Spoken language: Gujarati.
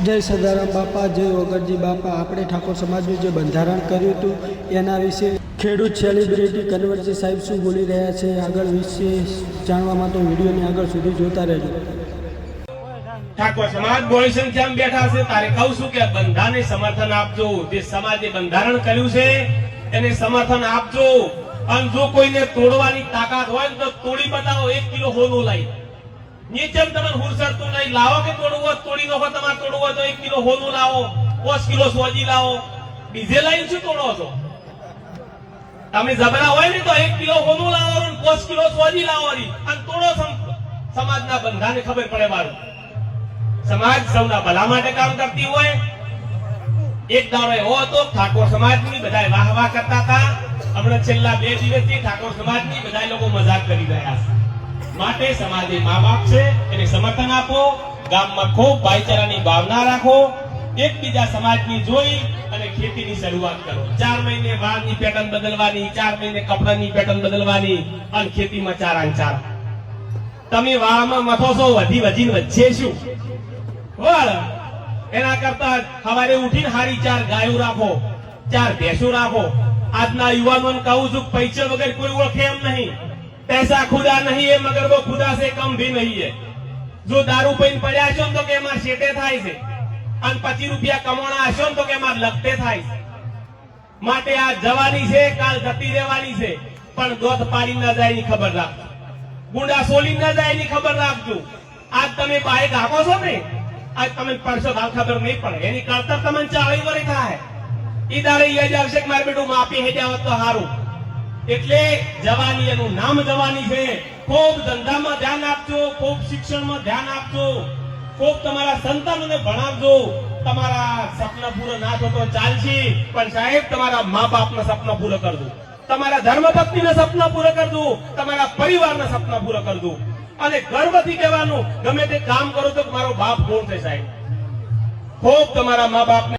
જય સદારામ બાપા, જય ઓગરજી બાપા. આપણે ઠાકોર સમાજનું જે બંધારણ કર્યું હતું, એના વિશે ખેડૂત સેલિબ્રિટી કન્વરજી સાહેબ શું બોલી રહ્યા છે, આગળ વિશે જાણવા માટે વિડીયોની આગળ સુધી જોતા રહેજો. ઠાકોર સમાજ બોળી સંખ્યામાં બેઠા છે. તારે કહું છું કે બંધાને સમર્થન આપજો. જે સમાજે બંધારણ કર્યું છે, એને સમર્થન આપજો. અને જો કોઈને તોડવાની તાકાત હોય તો તોડી બતાવો એક કિલો હોનું લઈ. નીચે તમે હુરસરતું નહીં. લાવો કે તોડવું હોય તોડી નાખો તમારે, તોડવું હોય તો એક કિલો હોનું લાવો પાંચ કિલો સોજી લાવો. બીજે લઈને શું તોડો છો? તમે જબરા હોય ને તો એક કિલો હોનું લાવો પાંચ કિલો સોજી લાવો અને તોડો સમાજના બંધાને ખબર પડે મારું. સમાજ સૌના ભલા માટે કામ કરતી હોય. એક દાડો એવો હતો, ઠાકોર સમાજની બધા વાહ વાહ કરતા હતા. હમણાં છેલ્લા બે દિવસથી ઠાકોર સમાજની બધા લોકો મજાક કરી રહ્યા છે. માટે સમાજે મા બાપ છે એને સમર્થન આપો, ગામમાં ખૂબ ભાઈચારાની ભાવના રાખો, એકબીજા સમાજની જોઈ અને ખેતીની શરૂઆત કરો. ચાર મહિને વાળની પેટર્ન બદલવાની, ચાર મહિને કપડાની પેટર્ન બદલવાની અને ખેતીમાં ચાર ચાર. તમે વાળમાં મથો છો, વધી વધીને વધશે શું? વાળ એના કરતા સવારે ઉઠીને હારી ચાર ગાયો રાખો, ચાર ભેંસો રાખો. આજના યુવાનોને કહું છું, પૈસા વગર કોઈ ઓળખે એમ નહીં. પૈસા ખુદા નહીં મગર વો ખુદા સે કમ ભી નહીં है। જો દારૂ પૈન પડ્યા છો ને તો કે એમાં શેટે થાય છે અને પચીસ રૂપિયા કમાણા હશો ને તો કે લગતે થાય છે માટે આ જવાની છે કાલ જતી રહેવાની છે પણ દોધ પાડી ના જાય ની ખબર રાખજો ગુંડા સોલી ના જાય એની ખબર રાખજો આજ તમે બાઇક હાકો છો ને આજ તમે પડશો હાલ ખબર નહીં પડે એની કરતર તમને ચાવી વરી થાય ઈ ઈ જ આવશે કે મારે બેટું માપી હેજાવત તો હારું એટલે જવાની એનું નામ જવાની છે. ખૂબ ધંધામાં ધ્યાન આપજો, ખૂબ શિક્ષણમાં ધ્યાન આપજો. ખૂબ તમારા સંતાનોને ભણાવજો. તમારા સપના પૂરા ના થતો ચાલશે. પણ સાહેબ, તમારા મા બાપના સપના પૂરા કરજો. તમારા ધર્મપત્નીના સપના પૂરા કરજો. તમારા પરિવારના સપના પૂરા કરજો. અને ગર્વથી કહેવાનું, ગમે તે કામ કરો તો મારો બાપ કોણ છે સાહેબ? ખૂબ તમારા મા બાપને